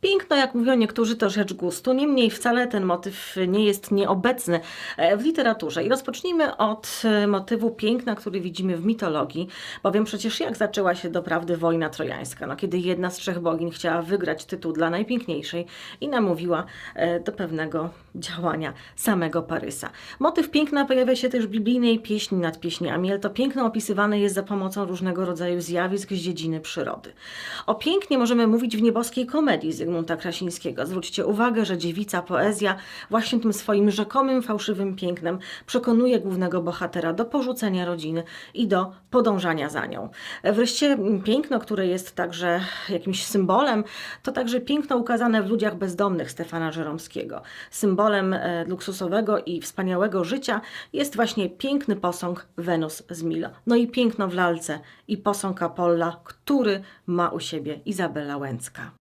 Piękno, jak mówią niektórzy, to rzecz gustu, niemniej wcale ten motyw nie jest nieobecny e, w literaturze. I rozpocznijmy od e, motywu piękna, który widzimy w mitologii, bowiem przecież jak zaczęła się doprawdy wojna trojańska, no, kiedy jedna z trzech bogiń chciała wygrać tytuł dla najpiękniejszej i namówiła e, do pewnego działania samego Parysa. Motyw piękna pojawia się też w biblijnej pieśni nad pieśniami, ale to piękno opisywane jest za pomocą różnego rodzaju zjawisk z dziedziny przyrody. O pięknie możemy mówić w nieboskiej komedii Zygmunta Krasińskiego. Zwróćcie uwagę, że dziewica poezja właśnie tym swoim rzekomym fałszywym pięknem przekonuje głównego bohatera do porzucenia rodziny i do podążania za nią. Wreszcie piękno, które jest także jakimś symbolem, to także piękno ukazane w ludziach bezdomnych Stefana Żeromskiego. Symbolem e, luksusowego i wspaniałego życia jest właśnie piękny posąg Wenus z Milo. No i piękno w lalce i posąg Apolla, który ma u siebie Izabela Łęcka.